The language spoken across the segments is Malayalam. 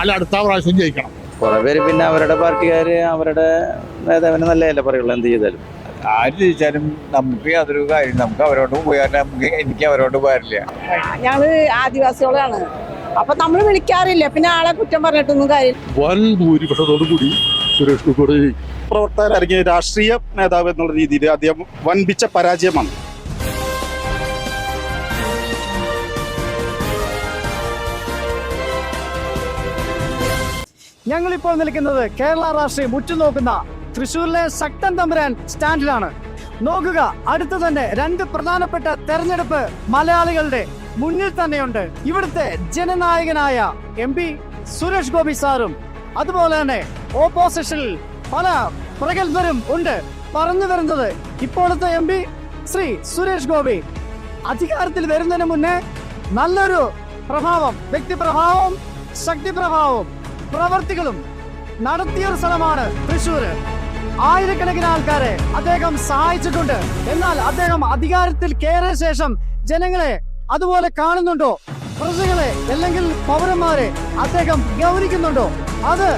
ആൾ അടുത്ത പ്രാവശ്യം ജയിക്കണം. കുറെ പേര് പിന്നെ അവരുടെ പാർട്ടിക്കാര് അവരുടെ നേതാവിനെ നല്ലതല്ലേ പറയുള്ളൂ. എന്ത് ചെയ്താലും. ആര് ജയിച്ചാലും നമുക്ക് യാതൊരു കാര്യം നമുക്ക് അവരോട് പോയാൽ നമുക്ക് എനിക്ക് അവരോട് പോയാറില്ല ഞങ്ങൾ ആദിവാസികളാണ്. അപ്പൊ നമ്മൾ വിളിക്കാറില്ല. പിന്നെ ആളെ കുറ്റം പറഞ്ഞിട്ടൊന്നും കാര്യം വൻ ഭൂരിപക്ഷത്തോടു കൂടി സുരേഷ് ഗോപി പ്രവർത്തകർ അല്ലെങ്കിൽ രാഷ്ട്രീയ നേതാവ് എന്നുള്ള രീതിയിൽ അദ്ദേഹം വൻപിച്ച പരാജയമാണ്. ഞങ്ങളിപ്പോൾ നിൽക്കുന്നത് കേരള രാഷ്ട്രീയം ഉറ്റുനോക്കുന്ന തൃശൂരിലെ ശക്തൻ തമ്പുരാൻ സ്റ്റാൻഡിലാണ്. നോക്കുക അടുത്ത് തന്നെ രണ്ട് പ്രധാനപ്പെട്ട തെരഞ്ഞെടുപ്പ് മലയാളികളുടെ മുന്നിൽ തന്നെയുണ്ട്. ഇവിടുത്തെ ജനനായകനായ എം പി സുരേഷ് ഗോപി സാറും അതുപോലെ തന്നെ ഓപ്പോസിഷനിൽ പല പ്രഗത്ഭരും ഉണ്ട്. പറഞ്ഞു വരുന്നത് ഇപ്പോഴത്തെ എം പി ശ്രീ സുരേഷ് ഗോപി. അധികാരത്തിൽ വരുന്നതിന് മുന്നേ നല്ലൊരു പ്രഭാവം വ്യക്തിപ്രഭാവം ശക്തിപ്രഭാവവും പ്രവർത്തികളും നടത്തിയ ഒരു സ്ഥലമാണ് തൃശ്ശൂര് ആയിരക്കണക്കിന് ആൾക്കാരെ അദ്ദേഹം സഹായിച്ചിട്ടുണ്ട്. എന്നാൽ അദ്ദേഹം അധികാരത്തിൽ കയറിയ ശേഷം ജനങ്ങളെ അതുപോലെ കാണുന്നുണ്ടോ? പ്രജകളെ അല്ലെങ്കിൽ പൗരന്മാരെ അദ്ദേഹം ഗൗനിക്കുന്നുണ്ടോ അത്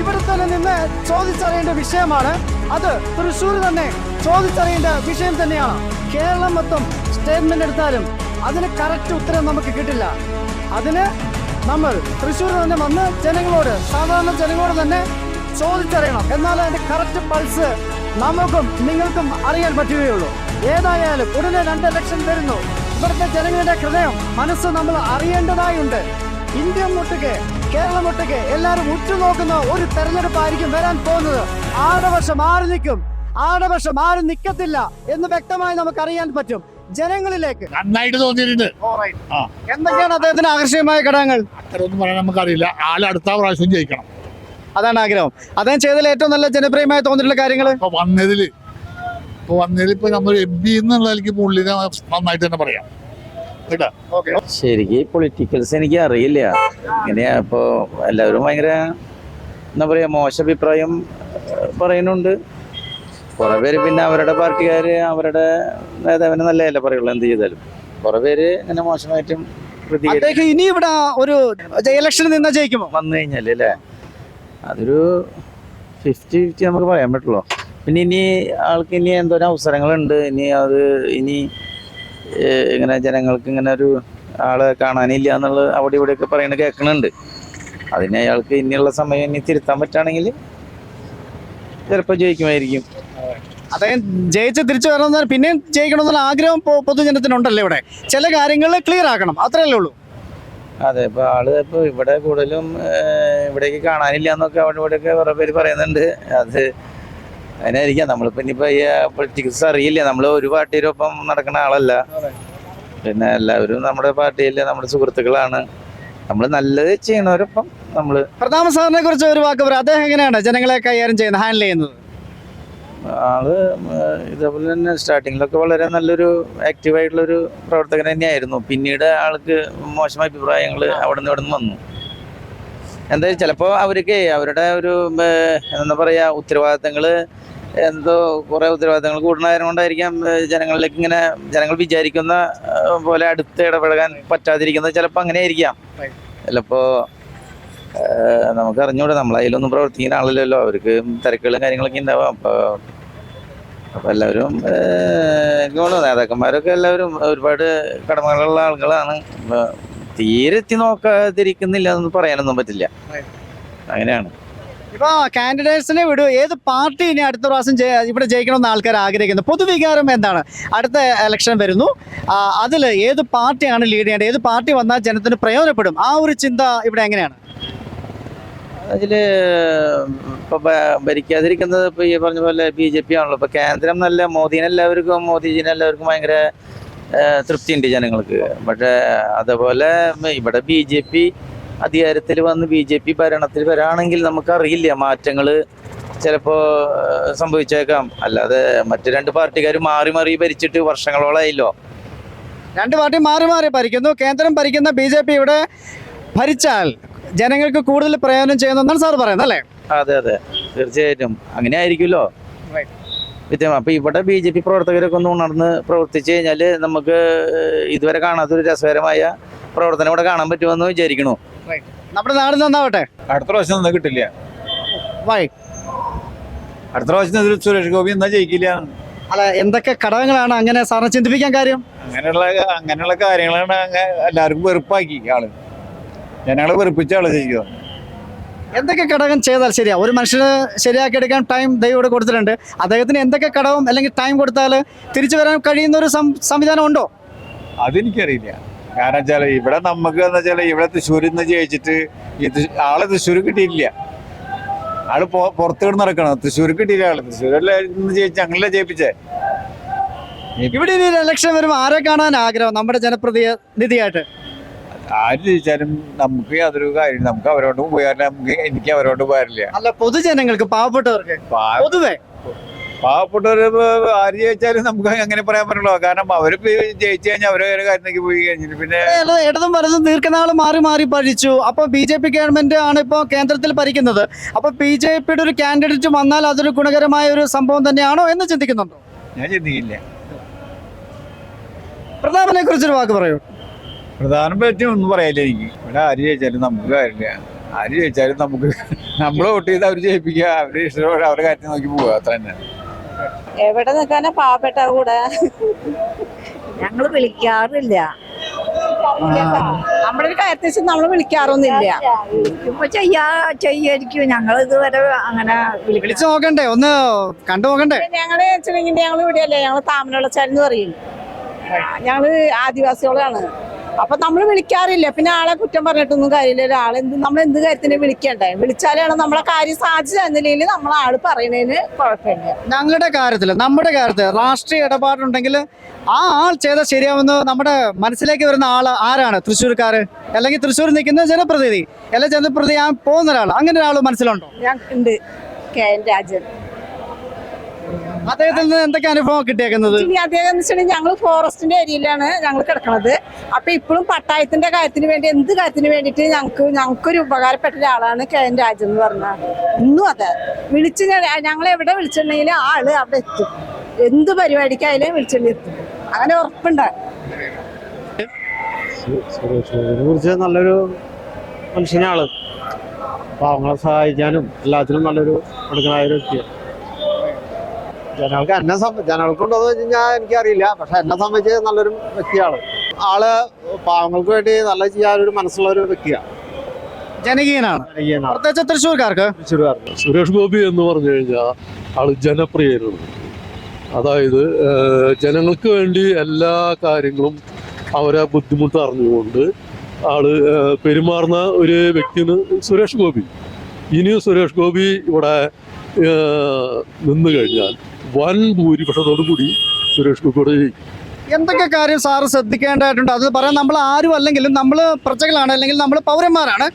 ഇവിടെ തന്നെ നിന്ന് ചോദിച്ചറിയേണ്ട വിഷയമാണ്. അത് തൃശ്ശൂർ തന്നെ ചോദിച്ചറിയേണ്ട വിഷയം തന്നെയാണ്. കേരളം മൊത്തം സ്റ്റേറ്റ്മെന്റ് എടുത്താലും അതിന് കറക്റ്റ് ഉത്തരം നമുക്ക് കിട്ടില്ല. അതിന് നമ്മൾ തൃശ്ശൂരിൽ തന്നെ വന്ന് ജനങ്ങളോട് സാധാരണ ജനങ്ങളോട് തന്നെ ചോദിച്ചറിയണം. എന്നാൽ അതിന്റെ കറക്റ്റ് പൾസ് നമുക്കും നിങ്ങൾക്കും അറിയാൻ പറ്റുകയുള്ളൂ. ഏതായാലും ഉടനെ രണ്ട് ലക്ഷം വരുന്നു. ഇവിടുത്തെ ജനങ്ങളുടെ ഹൃദയം മനസ്സ് നമ്മൾ അറിയേണ്ടതായുണ്ട്. ഇന്ത്യ മുട്ടുകെ കേരളം മുട്ടുകെ എല്ലാവരും ഉറ്റുനോക്കുന്ന ഒരു തെരഞ്ഞെടുപ്പായിരിക്കും വരാൻ പോകുന്നത്. ആറ് വർഷം ആര് നിൽക്കും? ആടവർഷം ആരും നിൽക്കത്തില്ല എന്ന് വ്യക്തമായി നമുക്ക് അറിയാൻ പറ്റും. ജനങ്ങളിലേക്ക്. നന്നായിട്ട് തോന്നിയിട്ടുണ്ട്. എന്തൊക്കെയാണ് അദ്ദേഹത്തിന് ആകർഷകമായ ഘടകങ്ങൾ? അത്രയൊന്നും പറയാൻ നമുക്കറിയില്ല. ആൾ അടുത്ത പ്രാവശ്യം ജയിക്കണം. അതാണ് ആഗ്രഹം. അദ്ദേഹം ചെയ്തതിൽ ഏറ്റവും നല്ല ജനപ്രിയമായി തോന്നിയിട്ടുള്ള കാര്യങ്ങൾ ഇപ്പൊ വന്നതിൽ ഇപ്പൊ വന്നതിൽ ഇപ്പൊ നമ്മൾ എം പി എന്നുള്ളതിലേക്ക് എനിക്ക് പുള്ളിനെ നന്നായിട്ട് തന്നെ പറയാം. കേട്ടാ? ശരിക്ക് പൊളിറ്റിക്കൽസ് എനിക്ക് അറിയില്ല. ഇങ്ങനെയാ ഇപ്പോ എല്ലാവരും ഭയങ്കര എന്താ പറയാ മോശം അഭിപ്രായം പറയുന്നുണ്ട്. കുറെ പേര് പിന്നെ അവരുടെ പാർട്ടിക്കാര് അവരുടെ നേതാവിനെ നല്ലതല്ല പറയുള്ളൂ. എന്ത് ചെയ്താലും. കുറെ പേര് ഇങ്ങനെ മോശമായിട്ടും അദ്ദേഹം ഇനി ഇവിടെ ഒരു ഇലക്ഷനിൽ നിന്നാ ജയിക്കുമോ? വന്നു കഴിഞ്ഞാൽ അല്ലേ? അതൊരു ഫിഫ്റ്റി ഫിഫ്റ്റി നമുക്ക് പറയാൻ പറ്റുള്ളൂ. പിന്നെ ഇനി ആൾക്ക് ഇനി എന്തോരം അവസരങ്ങളുണ്ട്. ഇനി അത് ഇനി ഇങ്ങനെ ജനങ്ങൾക്ക് ഇങ്ങനെ ഒരു ആളെ കാണാനില്ല എന്നുള്ളത് അവിടെ ഇവിടെയൊക്കെ പറയണ കേൾക്കണുണ്ട്. അതിനെ അയാൾക്ക് ഇനിയുള്ള സമയം ഇനി തിരുത്താൻ പറ്റുകയാണെങ്കിൽ ചിലപ്പോൾ ജയിക്കുമായിരിക്കും. അദ്ദേഹം ജയിച്ച് തിരിച്ചു വരണമെന്ന് പിന്നെയും ജയിക്കണമെന്നുള്ള ആഗ്രഹം പൊതുജനത്തിനുണ്ടല്ലോ ഇവിടെ. ചില കാര്യങ്ങൾ ക്ലിയർ ആക്കണം അത്രയല്ലേ ഉള്ളൂ. അതെ ഇപ്പൊ ആൾ ഇപ്പൊ ഇവിടെ കൂടുതലും ഇവിടേക്ക് കാണാനില്ല എന്നൊക്കെ അവിടെ ഇവിടെയൊക്കെ കുറെ പേര് പറയുന്നുണ്ട്. അത് അതിനായിരിക്കാം. നമ്മളിപ്പോ ഇനിയിപ്പോ ഈ പൊളിറ്റിക്സ് അറിയില്ല. നമ്മൾ ഒരു പാർട്ടിയുടെ ഒപ്പം നടക്കുന്ന ആളല്ല. പിന്നെ എല്ലാവരും നമ്മുടെ പാർട്ടിയിലെ നമ്മുടെ സുഹൃത്തുക്കളാണ്. നമ്മൾ നല്ലത് ചെയ്യണവരൊപ്പം നമ്മൾ പ്രധാന സാറിനെ കുറിച്ച് ഒരു വാക്ക് പറയാം. അദ്ദേഹം എങ്ങനെയാണ് ജനങ്ങളെ കൈകാര്യം ചെയ്യുന്നത് ഹാൻഡിൽ ചെയ്യുന്നത്? ആൾ ഇതേപോലെ തന്നെ സ്റ്റാർട്ടിങ്ങിലൊക്കെ വളരെ നല്ലൊരു ആക്റ്റീവായിട്ടുള്ളൊരു പ്രവർത്തകൻ തന്നെയായിരുന്നു. പിന്നീട് ആൾക്ക് മോശം അഭിപ്രായങ്ങൾ അവിടെ നിന്ന് ഇവിടെ നിന്ന് വന്നു. എന്താ ചിലപ്പോൾ അവർക്ക് അവരുടെ ഒരു എന്താ പറയുക ഉത്തരവാദിത്തങ്ങൾ എന്തോ കുറെ ഉത്തരവാദിത്തങ്ങൾ. കൂടുന്നതായത് കൊണ്ടായിരിക്കാം ജനങ്ങളിലേക്ക് ഇങ്ങനെ ജനങ്ങൾ വിചാരിക്കുന്ന പോലെ അടുത്ത് ഇടപഴകാൻ പറ്റാതിരിക്കുന്നത് ചിലപ്പോൾ അങ്ങനെ ആയിരിക്കാം ചിലപ്പോ നമുക്ക് അറിഞ്ഞൂടെ നമ്മൾ അതിലൊന്നും പ്രവർത്തിക്കുന്ന ആളില്ലല്ലോ. അവർക്ക് തിരക്കുകളും കാര്യങ്ങളൊക്കെ ഉണ്ടാവാം. അപ്പോൾ അപ്പൊ എല്ലാവരും നേതാക്കന്മാരൊക്കെ എല്ലാവരും ഒരുപാട് കടമകളുള്ള ആളുകളാണ്. തീരെത്തി തീരെ എത്തി നോക്കാതിരിക്കുന്നില്ല എന്ന് പറയാനൊന്നും പറ്റില്ല. അങ്ങനെയാണ്. ഇപ്പൊ കാൻഡിഡേറ്റ്സിനെ വിടൂ. ഏത് പാർട്ടി ഇനി അടുത്ത പ്രാവശ്യം ഇവിടെ ജയിക്കണമെന്ന് ആൾക്കാർ ആഗ്രഹിക്കുന്നത് പൊതുവികാരം എന്താണ്? അടുത്ത ഇലക്ഷൻ വരുന്നു. അതിൽ ഏത് പാർട്ടിയാണ് ലീഡ് ചെയ്യേണ്ടത്? ഏത് പാർട്ടി വന്നാൽ ജനത്തിന് പ്രയോജനപ്പെടും? ആ ഒരു ചിന്ത ഇവിടെ എങ്ങനെയാണ്? അതിൽ ഇപ്പൊ ഭ- ഭരിക്കാതിരിക്കുന്നത് ഇപ്പൊ ഈ പറഞ്ഞ പോലെ ബി ജെ പി ആണല്ലോ. ഇപ്പൊ കേന്ദ്രം നല്ല മോദിനെല്ലാവർക്കും മോദിജിനെ എല്ലാവർക്കും ഭയങ്കര തൃപ്തിയുണ്ട് ജനങ്ങൾക്ക്. പക്ഷേ അതുപോലെ ഇവിടെ ബി ജെ പി അധികാരത്തിൽ വന്ന് ബി ജെ പി ഭരണത്തിൽ വരാണെങ്കിൽ നമുക്കറിയില്ല മാറ്റങ്ങൾ ചിലപ്പോൾ സംഭവിച്ചേക്കാം. അല്ലാതെ മറ്റു രണ്ട് പാർട്ടിക്കാർ മാറി മാറി ഭരിച്ചിട്ട് വർഷങ്ങളോളായല്ലോ. രണ്ട് പാർട്ടി മാറി മാറി ഭരിക്കുന്നു. കേന്ദ്രം ഭരിക്കുന്ന ബി ജെ പി ഇവിടെ ഭരിച്ചാൽ ജനങ്ങൾക്ക് കൂടുതൽ പ്രയോജനം ചെയ്യുന്നതെന്നാണ് സാർ പറയുന്നത് അല്ലേ? അതെ അതെ. തീർച്ചയായിട്ടും. അങ്ങനെ ആയിരിക്കുമല്ലോ. അപ്പൊ ഇവിടെ ബി ജെ പി പ്രവർത്തകരൊക്കെ ഒന്ന് ഉണർന്ന് പ്രവർത്തിച്ചു കഴിഞ്ഞാൽ നമുക്ക് ഇതുവരെ കാണാത്തൊരു രസകരമായ പ്രവർത്തനം ഇവിടെ കാണാൻ പറ്റുമെന്ന് വിചാരിക്കണു. നമ്മുടെ നാട് നന്നാവട്ടെ. അടുത്ത പ്രാവശ്യം ഒന്നും കിട്ടില്ല. വൈ അടുത്ത പ്രാവശ്യം ഇതിൽ സുരേഷ് ഗോപി എന്നാ ജയിക്കില്ല. അല്ല എന്തൊക്കെ ഘടകങ്ങളാണ് അങ്ങനെ സാറിനെ ചിന്തിപ്പിക്കാൻ കാര്യം? അങ്ങനെയുള്ള അങ്ങനെയുള്ള കാര്യങ്ങളാണ് അങ്ങ് എല്ലാവർക്കും വെറുപ്പാക്കി ആൾ. ജനങ്ങളെ വെറുപ്പിച്ച ആൾ ചെയ്യുക എന്തൊക്കെ ഘടകം ചെയ്താൽ ശരിയാ? ഒരു മനുഷ്യന് ശരിയാക്കി എടുക്കാൻ ടൈം ദൈവോട് കൊടുത്തിട്ടുണ്ട്. അദ്ദേഹത്തിന് എന്തൊക്കെ ഘടകം അല്ലെങ്കിൽ ടൈം കൊടുത്താൽ തിരിച്ചു വരാൻ കഴിയുന്ന ഒരു സംവിധാനം ഉണ്ടോ? അതെനിക്കറിയില്ല. കാരണം വെച്ചാൽ ഇവിടെ നമുക്ക് എന്ന് വെച്ചാൽ ഇവിടെ തൃശ്ശൂരിൽ നിന്ന് ജയിച്ചിട്ട് ആൾ തൃശ്ശൂർ കിട്ടിയിട്ടില്ല. ആൾ പുറത്തു കിടന്ന് നടക്കണം? തൃശ്ശൂർ കിട്ടിയില്ല ആൾ. തൃശ്ശൂരല്ലേ ഇന്ന് ജയിച്ച? അങ്ങനെ ജയിപ്പിച്ചേ? ഇവിടെ ഇനി ഇലക്ഷൻ വരുമ്പോൾ ആരെ കാണാൻ ആഗ്രഹം? നമ്മുടെ ജനപ്രതിനിധിയായിട്ട് ആര് ജയിച്ചാലും നമുക്ക് യാതൊരു കാര്യം നമുക്ക് അവരോട് പോയാലും നമുക്ക് എനിക്ക് അവരോട് പോയാറില്ല അല്ല പൊതുജനങ്ങൾക്ക് പാവപ്പെട്ടവർക്ക്. പൊതുവെ പാവപ്പെട്ടവര് ആര് ജയിച്ചാലും നമുക്ക് അങ്ങനെ പറയാൻ പറ്റുള്ളൂ കാരണം അവർ ജയിച്ചു കഴിഞ്ഞാൽ അവരെ കാര്യത്തിലേക്ക് പോയി കഴിഞ്ഞു പിന്നെ ഇടതും വലതും ദീർഘനാൾ മാറി മാറി ഭരിച്ചു. അപ്പൊ ബി ജെ പി ഗവൺമെന്റ് ആണ് ഇപ്പോൾ കേന്ദ്രത്തിൽ ഭരിക്കുന്നത്. അപ്പൊ ബി ജെ പിയുടെ ഒരു കാൻഡിഡേറ്റ് വന്നാൽ അതൊരു ഗുണകരമായ ഒരു സംഭവം തന്നെയാണോ എന്ന് ചിന്തിക്കുന്നുണ്ടോ? ഞാൻ ചിന്തിക്കില്ല. പ്രതാപനെ കുറിച്ചൊരു വാക്ക് പറയൂ. പ്രധാനം പറ്റി ഒന്നും പറയില്ല എനിക്ക്. ഇവിടെ ആര് ജയിച്ചാലും നമുക്ക് കാര്യമില്ല. ആര് ജയിച്ചാലും നമുക്ക് നമ്മൾ വോട്ട് ചെയ്ത് അവർ ജയിപ്പിക്കുക. അവർ ഇഷ്ടപ്പെട്ട അവരുടെ കാര്യത്തിൽ നോക്കി പോവുക. അത്ര തന്നെ എവിടെ നിൽക്കാനാ പാവപ്പെട്ട കൂടെ? ഞങ്ങൾ വിളിക്കാറില്ല. നമ്മളൊരു കാര്യത്തിൽ നമ്മൾ വിളിക്കാറൊന്നുമില്ല. ഇപ്പൊ ചെയ്യാ ചെയ്യായിരിക്കും. ഞങ്ങൾ ഇതുവരെ അങ്ങനെ വിളിച്ചു നോക്കണ്ടേ? ഒന്ന് കണ്ടു നോക്കണ്ടേ? ഞങ്ങൾ ഞങ്ങൾ ഇവിടെയല്ലേ? ഞങ്ങൾ താമരവെള്ളച്ചാൽ പറയും. ഞങ്ങൾ ആദിവാസികളാണ്. അപ്പൊ നമ്മൾ വിളിക്കാറില്ല. പിന്നെ ആളെ കുറ്റം പറഞ്ഞിട്ടൊന്നും കാര്യമില്ല. ഒരാളെ എന്ത് നമ്മൾ എന്ത് കാര്യത്തിന് വിളിക്കണ്ടേ? വിളിച്ചാലാണ് നമ്മളെ കാര്യം സാധിച്ചു തന്നില്ലെങ്കിൽ നമ്മൾ ആൾ പറയണതിന് കുഴപ്പമില്ല. ഞങ്ങളുടെ കാര്യത്തിൽ നമ്മുടെ കാര്യത്തിൽ രാഷ്ട്രീയ ഇടപാടുണ്ടെങ്കിൽ ആ ആൾ ചെയ്ത ശരിയാവുന്ന നമ്മുടെ മനസ്സിലേക്ക് വരുന്ന ആൾ ആരാണ്? തൃശ്ശൂർക്കാര്. അല്ലെങ്കിൽ തൃശ്ശൂർ നിൽക്കുന്ന ജനപ്രതിനിധി. അല്ലെങ്കിൽ ജനപ്രതി ആ പോകുന്ന ഒരാൾ അങ്ങനെ ഒരാൾ മനസ്സിലുണ്ടോ? ഞാൻ ഉണ്ട്. K N Rajan. അദ്ദേഹത്തിൽ നിന്ന് എന്തൊക്കെ അനുഭവം കിട്ടിയേക്കുന്നത്? അദ്ദേഹം ഞങ്ങൾ ഫോറസ്റ്റിന്റെ ഏരിയയിലാണ് ഞങ്ങൾ കിടക്കുന്നത് അപ്പൊ ഇപ്പോഴും പട്ടായത്തിന്റെ കാര്യത്തിന് വേണ്ടി എന്ത് കാര്യത്തിന് വേണ്ടിയിട്ട് ഞങ്ങൾക്ക് ഞങ്ങൾക്കൊരു ഉപകാരപ്പെട്ട ഒരാളാണ് കെ എൻ രാജു എന്ന് പറഞ്ഞാൽ ഇന്നും അതെ. വിളിച്ച് ഞങ്ങൾ എവിടെ വിളിച്ചിട്ടുണ്ടെങ്കിലും ആൾ അവിടെ എത്തും. എന്ത് പരിപാടിക്കായാലും വിളിച്ചിട്ടുണ്ടെങ്കിൽ എത്തും. അങ്ങനെ ഉറപ്പുണ്ട്. നല്ലൊരു മനുഷ്യനാണ്. പാവങ്ങളെ സഹായിക്കാനും എല്ലാത്തിനും നല്ലൊരു കൊടുക്കണായ ഒരു വ്യക്തിയാണ്. ജനങ്ങൾക്ക് എന്നെ സംബന്ധിച്ച് ജനങ്ങൾക്കുണ്ടോ എന്ന് വെച്ച് കഴിഞ്ഞാൽ എനിക്കറിയില്ല. പക്ഷെ എന്നെ സംബന്ധിച്ച് നല്ലൊരു വ്യക്തിയാണ്. ആൾ പാവങ്ങൾക്ക് വേണ്ടി നല്ല ചെയ്യാൻ ഒരു മനസ്സുള്ള ഒരു വ്യക്തിയാണ്. ജനകീയനാണ്. പ്രത്യേകിച്ച് തൃശ്ശൂർക്കാർക്ക്? തൃശ്ശൂർക്കാർക്ക്. സുരേഷ് ഗോപി എന്ന് പറഞ്ഞു കഴിഞ്ഞാൽ ആൾ ജനപ്രിയനാണ് അതായത് ജനങ്ങൾക്ക് വേണ്ടി എല്ലാ കാര്യങ്ങളും അവരെ ബുദ്ധിമുട്ട് അറിഞ്ഞുകൊണ്ട് ആൾ പെരുമാറുന്ന ഒരു വ്യക്തിയാണ് സുരേഷ് ഗോപി. ഇനിയും സുരേഷ് ഗോപി ഇവിടെ നിന്ന് കഴിഞ്ഞാൽ വൻ ഭൂരിപക്ഷത്തോടു കൂടി സുരേഷ് ഗോപിയുടെ ജയിക്കും. എന്തൊക്കെ കാര്യം സാറ് ശ്രദ്ധിക്കേണ്ടതായിട്ടുണ്ട്? അത് പറയാൻ നമ്മൾ ആരും അല്ലെങ്കിലും നമ്മൾ പ്രജകളാണ് അല്ലെങ്കിൽ നമ്മൾ പൗരന്മാരാണ്.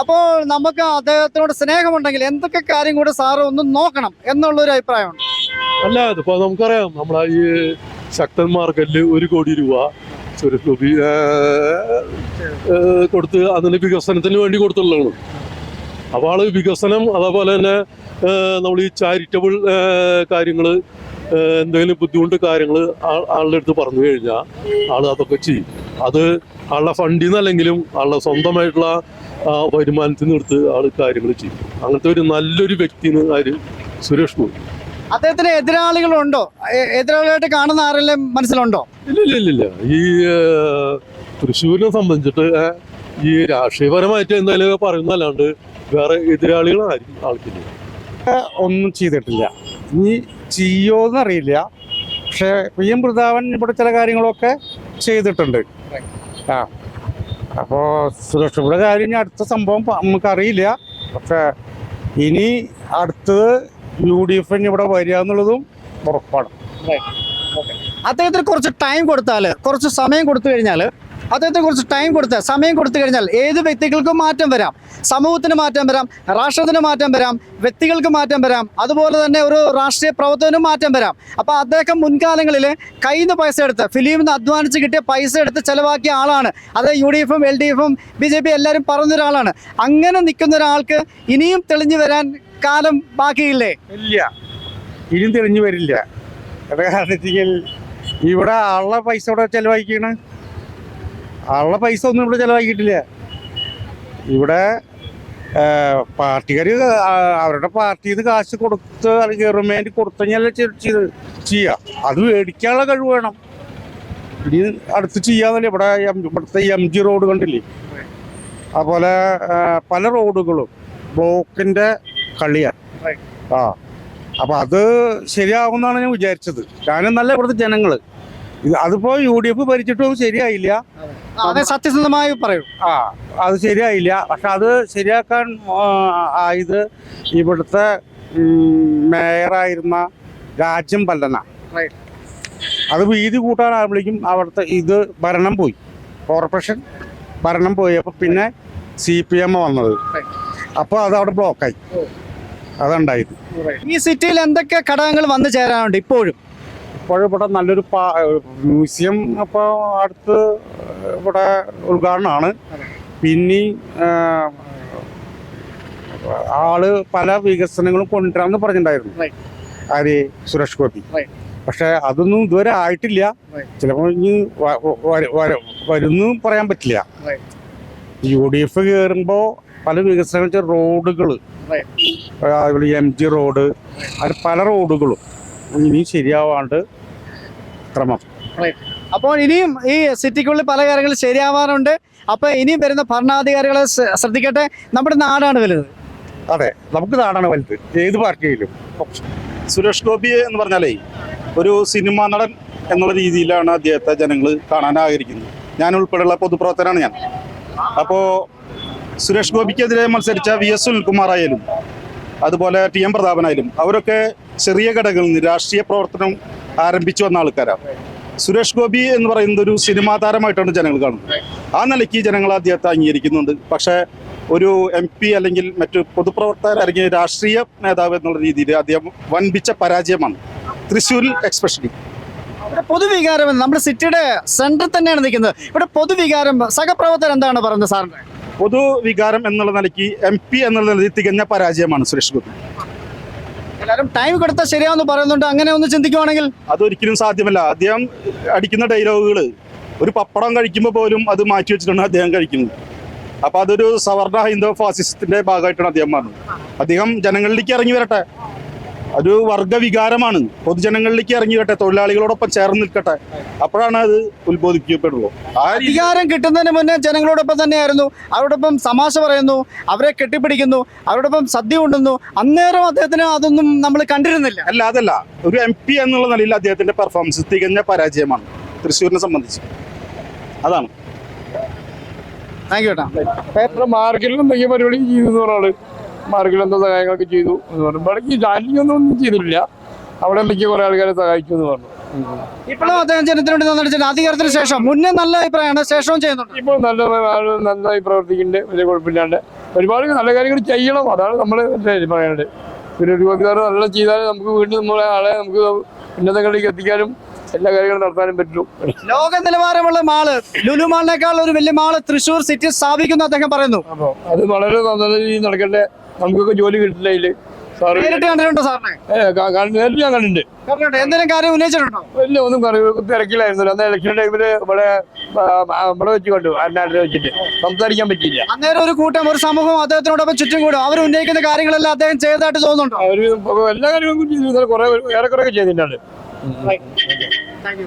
അപ്പോൾ നമുക്ക് അദ്ദേഹത്തിനോട് സ്നേഹമുണ്ടെങ്കിൽ എന്തൊക്കെ കാര്യം കൂടെ സാറ് ഒന്ന് നോക്കണം എന്നുള്ളൊരു അഭിപ്രായമുണ്ട്. അല്ല ഇതിപ്പോ നമുക്കറിയാം നമ്മളെ ഈ ശക്തൻ മാർക്കറ്റിൽ ഒരു കോടി രൂപ ഏഹ്, കൊടുത്ത് അതിന് വികസനത്തിന് വേണ്ടി കൊടുത്തുള്ളതാണ്. അപ്പോൾ ആൾ വികസനം അതേപോലെ തന്നെ നമ്മൾ ഈ ചാരിറ്റബിൾ കാര്യങ്ങൾ എന്തെങ്കിലും ബുദ്ധിമുട്ട് കാര്യങ്ങൾ ആളുടെ അടുത്ത് പറഞ്ഞു കഴിഞ്ഞാൽ ആൾ അതൊക്കെ ചെയ്യും. അത് ആളുടെ ഫണ്ടിൽ നിന്നല്ലെങ്കിലും ആളുടെ സ്വന്തമായിട്ടുള്ള വരുമാനത്തിൽ നിന്ന് എടുത്ത് ആൾ കാര്യങ്ങൾ ചെയ്യും. അങ്ങനത്തെ ഒരു നല്ലൊരു വ്യക്തിന് ആര്? സുരേഷ് ഗോപി. അദ്ദേഹത്തിന് എതിരാളികളുണ്ടോ? എതിരാളികളായിട്ട് കാണുന്ന ആരെല്ലാം മനസ്സിലുണ്ടോ? ഇല്ല ഇല്ല ഇല്ല ഇല്ല. ഈ തൃശ്ശൂരിനെ സംബന്ധിച്ചിട്ട് ഈ രാഷ്ട്രീയപരമായിട്ട് എന്തായാലും പറയുന്നതല്ലാണ്ട് വേറെ എതിരാളികളാരും ആൾക്കില്ല. ഒന്നും ചെയ്തിട്ടില്ല. ഇനി ചെയ്യോന്ന് എന്നറിയില്ല പക്ഷെ പി എം പ്രതാപൻ ഇവിടെ ചില കാര്യങ്ങളൊക്കെ ചെയ്തിട്ടുണ്ട്. ആ. അപ്പോൾ സുരക്ഷയുടെ കാര്യം ഇനി അടുത്ത സംഭവം നമുക്കറിയില്ല. പക്ഷെ ഇനി അടുത്തത് യു ഡി എഫ് ഇവിടെ വരിക എന്നുള്ളതും ഉറപ്പാണ്. അദ്ദേഹത്തിന് കുറച്ച് ടൈം കൊടുത്താൽ കുറച്ച് സമയം കൊടുത്തു കഴിഞ്ഞാൽ അദ്ദേഹത്തിന് കുറച്ച് ടൈം കൊടുത്ത് സമയം കൊടുത്തു കഴിഞ്ഞാൽ ഏത് വ്യക്തികൾക്കും മാറ്റം വരാം. സമൂഹത്തിന് മാറ്റം വരാം രാഷ്ട്രത്തിന് മാറ്റം വരാം വ്യക്തികൾക്ക് മാറ്റം വരാം അതുപോലെ തന്നെ ഒരു രാഷ്ട്രീയ പ്രവർത്തനം മാറ്റം വരാം. അപ്പോൾ അദ്ദേഹം മുൻകാലങ്ങളിൽ കയ്യിൽ നിന്ന് പൈസ എടുത്ത് ഫിലിമിൽ നിന്ന് അധ്വാനിച്ച് കിട്ടിയ പൈസ എടുത്ത് ചിലവാക്കിയ ആളാണ്. അത് യു ഡി എഫും എൽ ഡി എഫും ബി ജെ പി എല്ലാവരും പറഞ്ഞ ഒരാളാണ് അങ്ങനെ നിൽക്കുന്ന ഒരാൾക്ക് ഇനിയും തെളിഞ്ഞു വരാൻ കാലം ബാക്കിയില്ലേ? ഇല്ല. ഇനിയും തെളിഞ്ഞു വരില്ല. ഇവിടെ ആളുടെ പൈസ ഇവിടെ ആളുടെ പൈസ ഒന്നും ഇവിടെ ചിലവാക്കിയിട്ടില്ല. ഇവിടെ പാർട്ടിക്കാർ അവരുടെ പാർട്ടിയിൽ നിന്ന് കാശ് കൊടുത്ത് അല്ലെങ്കിൽ ഗവൺമെന്റ് കൊടുത്തഞ്ഞാൽ ചെയ്യാം. അത് മേടിക്കാനുള്ള കഴിവ് വേണം. ഇനി അടുത്ത് ചെയ്യാന്നല്ലേ ഇവിടെ ഇവിടുത്തെ എം ജി റോഡ് കണ്ടില്ലേ? അതുപോലെ പല റോഡുകളും ബ്ലോക്കിന്റെ കളിയാണ് ആ അപ്പൊ അത് ശരിയാകുമെന്നാണ് ഞാൻ വിചാരിച്ചത്. ഞാനെന്നല്ല ഇവിടുത്തെ ജനങ്ങൾ. ഇത് അതിപ്പോ യു ഡി എഫ് ഭരിച്ചിട്ടും ശരിയായില്ല. അതെ സത്യസന്ധമായി പറയൂ. ആ അത് ശരിയായില്ല. പക്ഷെ അത് ശരിയാക്കാൻ ആയത് ഇവിടുത്തെ മേയറായിരുന്ന രാജ്യം പല്ലന. അത് വീതി കൂട്ടാനാകുമ്പോഴേക്കും അവിടുത്തെ ഇത് ഭരണം പോയി. കോർപ്പറേഷൻ ഭരണം പോയി അപ്പൊ പിന്നെ സി പി എം വന്നത്. അപ്പോൾ അപ്പൊ അത് അവിടെ ബ്ലോക്കായി അതുണ്ടായത്. ഈ സിറ്റിയിൽ എന്തൊക്കെ ഘടകങ്ങൾ വന്നു ചേരാനുണ്ട് ഇപ്പോഴും? ഇപ്പോഴും ഇവിടെ നല്ലൊരു പാ മ്യൂസിയം അപ്പോൾ അടുത്ത് ഇവിടെ ഉദ്ഘാടനമാണ്. പിന്നെ ആൾ പല വികസനങ്ങളും കൊണ്ടുവരാമെന്ന് പറഞ്ഞിട്ടുണ്ടായിരുന്നു. ആര്? സുരേഷ് ഗോപി. പക്ഷെ അതൊന്നും ഇതുവരെ ആയിട്ടില്ല. ചിലപ്പോൾ ഇനി വരുന്നു പറയാൻ പറ്റില്ല. യു ഡി എഫ് കയറുമ്പോൾ പല വികസനങ്ങൾ റോഡുകൾ. അതുപോലെ എം ജി റോഡ് അത് പല റോഡുകളും. ഇനി ശരിയാവാണ്ട് ക്രമം. അപ്പോൾ ഇനിയും ഈ സിറ്റിക്കുള്ളിൽ പല കാര്യങ്ങളും ശരിയാവാറുണ്ട്. അപ്പോൾ ഇനിയും വരുന്ന ഭരണാധികാരികളെ ശ്രദ്ധിക്കട്ടെ. നമ്മുടെ നാടാണ് വലുത്. അതെ നമുക്ക് നാടാണ് വലുത്. ഏത് പാർട്ടിയിലും. സുരേഷ് ഗോപി എന്ന് പറഞ്ഞാലേ ഒരു സിനിമാ നടൻ എന്നുള്ള രീതിയിലാണ് അദ്ദേഹത്തെ ജനങ്ങൾ കാണാൻ ആഗ്രഹിക്കുന്നത്. ഞാൻ ഉൾപ്പെടെയുള്ള പൊതുപ്രവർത്തനാണ് ഞാൻ. അപ്പോൾ സുരേഷ് ഗോപിക്കെതിരെ മത്സരിച്ച വി എസ് സുനിൽകുമാർ ആയാലും അതുപോലെ ടി എം പ്രതാപനായാലും അവരൊക്കെ ചെറിയ ഘടകങ്ങളിൽ നിന്ന് രാഷ്ട്രീയ പ്രവർത്തനം ആരംഭിച്ചു വന്ന ആൾക്കാരാണ് സുരേഷ് ഗോപി എന്ന് പറയുന്നത് ഒരു സിനിമാ താരമായിട്ടാണ് ജനങ്ങൾ കാണുന്നത്. ആ നിലയ്ക്ക് ജനങ്ങൾ അദ്ദേഹത്തെ അംഗീകരിക്കുന്നുണ്ട്. പക്ഷേ ഒരു എം പി അല്ലെങ്കിൽ മറ്റു പൊതുപ്രവർത്തകർ അല്ലെങ്കിൽ രാഷ്ട്രീയ നേതാവ് എന്നുള്ള രീതിയിൽ അദ്ദേഹം വൻപിച്ച പരാജയമാണ്. തൃശ്ശൂരിൽ എക്സ്പെഷ്യലി പൊതുവികാരം നമ്മുടെ സിറ്റിയുടെ സെന്ററിൽ തന്നെയാണ് നിൽക്കുന്നത്. ഇവിടെ പൊതുവികാരം സഹപ്രവർത്തകർ എന്താണ് പറയുന്നത് സാറിന്റെ പൊതുവികാരം എന്നുള്ള നിലയ്ക്ക് എം പി എന്നുള്ള നിലയിൽ തികഞ്ഞ പരാജയമാണ് സുരേഷ് ഗോപി. എല്ലാവരും ടൈം കൊടുത്താൽ ശരിയാവെന്ന് പറയുന്നുണ്ട്. അങ്ങനെ ഒന്ന് ചിന്തിക്കുവാണെങ്കിൽ? അതൊരിക്കലും സാധ്യമല്ല. അദ്ദേഹം അടിക്കുന്ന ഡയലോഗുകൾ ഒരു പപ്പടം കഴിക്കുമ്പോൾ പോലും അത് മാറ്റി വെച്ചിട്ടാണ് അദ്ദേഹം കഴിക്കുന്നത്. അപ്പൊ അതൊരു സവർണ ഹൈന്ദവ ഫാസിസത്തിന്റെ ഭാഗമായിട്ടാണ് അദ്ദേഹം പറഞ്ഞത് അദ്ദേഹം ജനങ്ങളിലേക്ക് ഇറങ്ങി വരട്ടെ. ഒരു വർഗവികാരമാണ്. പൊതുജനങ്ങളിലേക്ക് ഇറങ്ങിക്കട്ടെ തൊഴിലാളികളോടൊപ്പം ചേർന്ന് നിൽക്കട്ടെ. അപ്പോഴാണ് അത് ഉത്ബോധിക്കപ്പെടുള്ളൂ. അധികാരം കിട്ടുന്നതിന് മുന്നേ ജനങ്ങളോടൊപ്പം തന്നെയായിരുന്നു. അവരോടൊപ്പം തമാശ പറയുന്നു അവരെ കെട്ടിപ്പിടിക്കുന്നു അവരോടൊപ്പം സദ്യ ഉണ്ടെന്നു അന്നേരം അദ്ദേഹത്തിന് അതൊന്നും നമ്മൾ കണ്ടിരുന്നില്ല. അല്ല അതല്ല. ഒരു എം പി എന്നുള്ള നിലയിൽ അദ്ദേഹത്തിന്റെ പെർഫോമൻസ് തികഞ്ഞ പരാജയമാണ്. തൃശ്ശൂരിനെ സംബന്ധിച്ച്. അതാണ്. താങ്ക് യു ഏട്ടാ എത്ര എന്തെങ്കിലും പരിപാടി ചെയ്തു എന്ന് എന്തോ സഹായങ്ങളൊക്കെ ചെയ്തു എന്ന് പറഞ്ഞു. ഈ ജാലിയൊന്നും ഒന്നും ചെയ്തിട്ടില്ല. അവിടെ എന്തൊക്കെയോ കുറെ ആൾക്കാരെ സഹായിച്ചു എന്ന് പറഞ്ഞു. ഇപ്പോഴും അദ്ദേഹം ജനത്തിനുണ്ട് നന്നിട്ട് അധികാരത്തിന് ശേഷം മുന്നേ നല്ല അഭിപ്രായമാണ് ശേഷവും ചെയ്യുന്നുണ്ട്. ഇപ്പോൾ നല്ല നന്നായി പ്രവർത്തിക്കുന്നുണ്ട് വലിയ കുഴപ്പമില്ലാണ്ട്. ഒരുപാട് നല്ല കാര്യങ്ങൾ ചെയ്യണം അതാണ് നമ്മൾ പറയേണ്ടത് പിന്നെ ഒരു ഉപകാരം നല്ല ചെയ്താൽ നമുക്ക് വീണ്ടും നമ്മളെ ആളെ നമുക്ക് ഉന്നതങ്ങളിലേക്ക് എത്തിക്കാനും എല്ലാ കാര്യങ്ങളും നടത്താനും പറ്റും. ലോക നിലവാരമുള്ള മാൾ ലുലു മാളിനേക്കാൾ ഒരു വലിയ മാൾ തൃശ്ശൂർ സിറ്റി സ്ഥാപിക്കുന്നു അദ്ദേഹം പറയുന്നു. അപ്പോൾ അത് വളരെ നല്ല രീതിയിൽ നടക്കട്ടെ. നമുക്കൊക്കെ ജോലി കിട്ടില്ല ഇതിൽ. സാറ് നേരിട്ട് കണ്ടിട്ടുണ്ടോ സാറിനെ? ഏ, കാ- കാ- നേരിട്ട് ഞാൻ കണ്ടിട്ടുണ്ട്. കണ്ടിട്ടുണ്ടോ. എന്തെങ്കിലും കാര്യം ഉന്നയിച്ചിട്ടുണ്ടോ? ഇല്ല ഒന്നും അന്ന് ഇലക്ഷൻ ടൈമിൽ ഇവിടെ ഇവിടെ വെച്ച് കണ്ടു. അന്നാട്ടിൽ വെച്ചിട്ട്. സംസാരിക്കാൻ പറ്റിയില്ല. അന്നേരം ഒരു കൂട്ടം ഒരു സമൂഹം അദ്ദേഹത്തിനോടൊപ്പം ചുറ്റും കൂടും. അവർ ഉന്നയിക്കുന്ന കാര്യങ്ങളെല്ലാം അദ്ദേഹം ചെയ്തതായിട്ട് തോന്നുന്നുണ്ടോ? അവർ എല്ലാ കാര്യങ്ങളും കുറെ ഏറെക്കുറെ ചെയ്തിട്ടുണ്ട്. Thank you